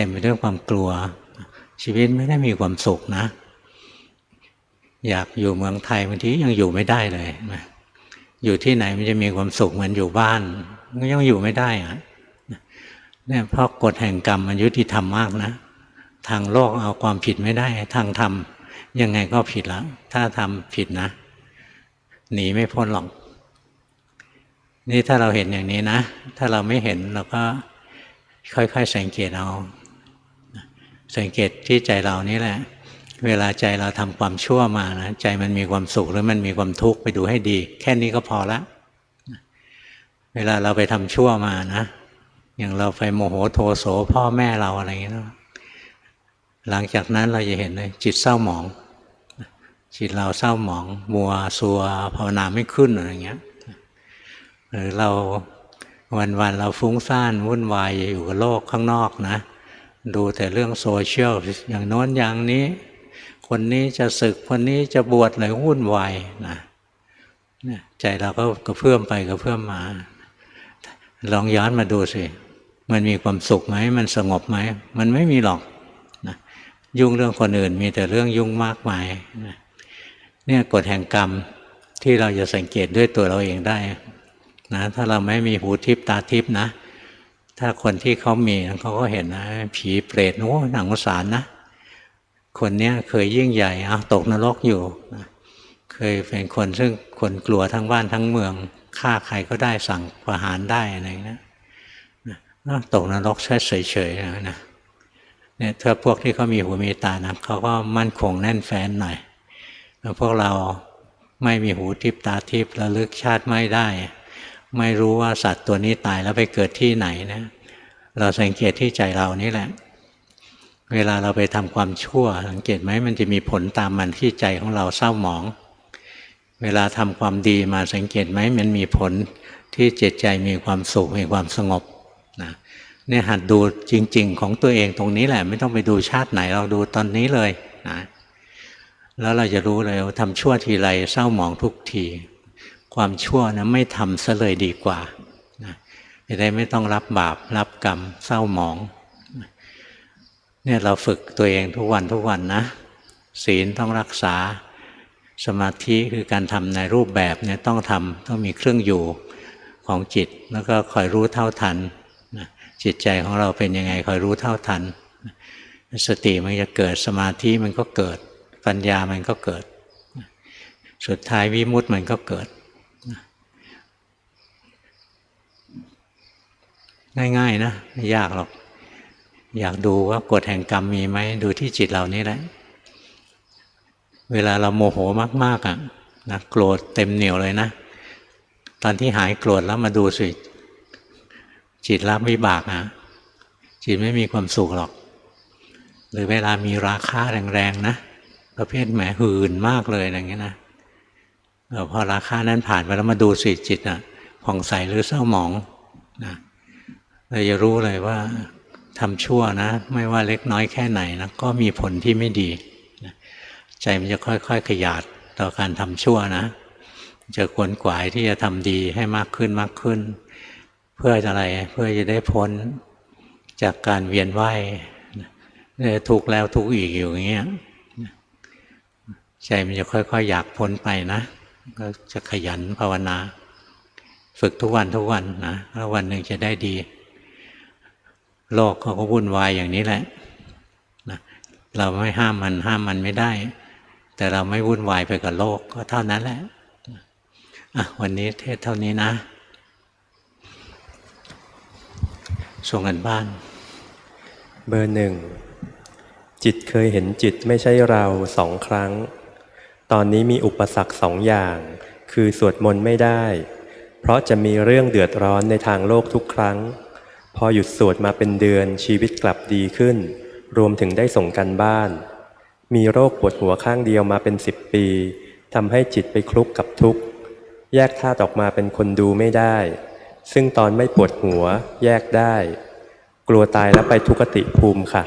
ต็มไปด้วยความกลัว ชีวิตไม่ได้มีความสุขนะ อยากอยู่เมืองไทยบางทียังอยู่ไม่ได้เลยอยู่ที่ไหนมันจะมีความสุขเหมือนอยู่บ้านก็ยังอยู่ไม่ได้อะเนี่ยเพราะกฎแห่งกรรมมันยุติธรรมมากนะ ทางโลกเอาความผิดไม่ได้ ทางธรรมยังไงก็ผิดแล้ว ถ้าทำผิดนะ หนีไม่พ้นหรอก นี่ถ้าเราเห็นอย่างนี้นะ ถ้าเราไม่เห็นเราก็ค่อยๆสังเกตเอา สังเกตที่ใจเรานี่แหละ เวลาใจเราทำความชั่วมานะใจมันมีความสุขหรือมันมีความทุกข์ไปดูให้ดี แค่นี้ก็พอละ เวลาเราไปทำชั่วมานะอย่างเราไปโมโหโทโสพ่อแม่เราอะไรอย่างเงี้ยนะหลังจากนั้นเราจะเห็นเลยจิตเศร้าหมองจิตเราเศร้าหมอง มัวซัวภาวนาไม่ขึ้นอะไรเงี้ยหรือเราวันๆเราฟุ้งซ่านวุ่นวายอยู่กับโลกข้างนอกนะ ดูแต่เรื่องโซเชียลอย่างโน้นอย่างนี้ คนนี้จะศึกคนนี้จะบวชอะไรวุ่นวายนะใจเราก็กระเพื่อมไปกระเพื่อมมา ลองย้อนมาดูสิมันมีความสุขไหมมันสงบไหมมันไม่มีหรอกนะยุ่งเรื่องคนอื่นมีแต่เรื่องยุ่งมากมายนะเนี่ยกฎแห่งกรรมที่เราจะสังเกตด้วยตัวเราเองได้นะถ้าเราไม่มีหูทิพตาทิพนะ ถ้าคนที่เขามีเขาก็เห็นนะผีเปรตโอ้หนังสารนะ คนเนี้ยเคยยิ่งใหญ่เอาตกนรกอยู่นะเคยเป็นคนซึ่งคนกลัวทั้งบ้านทั้งเมืองฆ่าใครก็ได้สั่งประหารได้อะไรนะนะตกนรกแค่เฉยๆนะเนี่ยถ้าพวกที่เขามีหูมีตานะเขาก็มั่นคงแน่นแฟ้นหน่อยแล้วพวกเราไม่มีหูทิพตาทิพระลึกชาติไม่ได้ ไม่รู้ว่าสัตว์ตัวนี้ตายแล้วไปเกิดที่ไหนนะ เราสังเกตที่ใจเรานี่แหละ เวลาเราไปทำความชั่ว สังเกตไหมมันจะมีผลตามมันที่ใจของเราเศร้าหมอง เวลาทำความดีมาสังเกตไหมมันมีผลที่จิตใจมีความสุขมีความสงบนะเนี่ยหัดดูจริง ๆ ของตัวเองตรงนี้แหละ ไม่ต้องไปดูชาติไหนเราดูตอนนี้เลยนะแล้วเราจะรู้เลยว่าทำชั่วทีไรเศร้าหมองทุกที ความชั่วนะไม่ทำซะเลยดีกว่านะจะได้ไม่ต้องรับบาปรับกรรมเศร้าหมองเนี่ยเราฝึกตัวเองทุกวันทุกวันนะ ศีลต้องรักษาสมาธิคือการทำในรูปแบบเนี่ยต้องทำต้องมีเครื่องอยู่ของจิต แล้วก็คอยรู้เท่าทันจิตใจของเราเป็นยังไงคอยรู้เท่าทัน สติมันจะเกิดสมาธิมันก็เกิด ปัญญามันก็เกิด สุดท้ายวิมุตติมันก็เกิด ง่ายๆนะไม่ยากหรอก อยากดูว่ากฎแห่งกรรมมีไหมดูที่จิตเรานี่แหละ เวลาเราโมโหมากๆอะนะโกรธเต็มเหนียวเลยนะ ตอนที่หายโกรธแล้วมาดูสิจิตรับวิบากนะจิตไม่มีความสุขหรอก หรือเวลามีราคาแรงๆนะประเภทแหมหื่นมากเลยอย่างเงี้ยนะพอราคานั้นผ่านไปแล้วมาดูสิจิตอะผ่องใสหรือเศร้าหมองนะ เราจะรู้เลยว่าทำชั่วนะ ไม่ว่าเล็กน้อยแค่ไหนนะก็มีผลที่ไม่ดีใจมันจะค่อยๆขยาดต่อการทำชั่วนะจะขวนขวายที่จะทำดีให้มากขึ้นมากขึ้น เพื่ออะไรเพื่อจะได้พ้นจากการเวียนว่ายทุกแล้วทุกอีกอยู่อย่างเงี้ยใจมันจะค่อยๆ อยากพ้นไปนะ ก็จะขยันภาวนา ฝึกทุกวันทุกวันนะแล้ววันหนึ่งจะได้ดี โลกเขาก็วุ่นวายอย่างนี้แหละนะเราไม่ห้ามมันห้ามมันไม่ได้ แต่เราไม่วุ่นวายไปกับโลกก็เท่านั้นแหละอะวันนี้เทศเท่านี้นะ ส่งกันบ้าน เบอร์หนึ่ง จิตเคยเห็นจิตไม่ใช่เราสองครั้ง ตอนนี้มีอุปสรรคสองอย่าง คือสวดมนต์ไม่ได้ เพราะจะมีเรื่องเดือดร้อนในทางโลกทุกครั้ง พอหยุดสวดมาเป็นเดือนชีวิตกลับดีขึ้น รวมถึงได้ส่งกันบ้าน มีโรคปวดหัวข้างเดียวมาเป็นสิบปีทำให้จิตไปคลุกกับทุกข์แยกธาตุออกมาเป็นคนดูไม่ได้ ซึ่งตอนไม่ปวดหัว แยกได้ กลัวตายแล้วไปทุกติภูมิค่ะ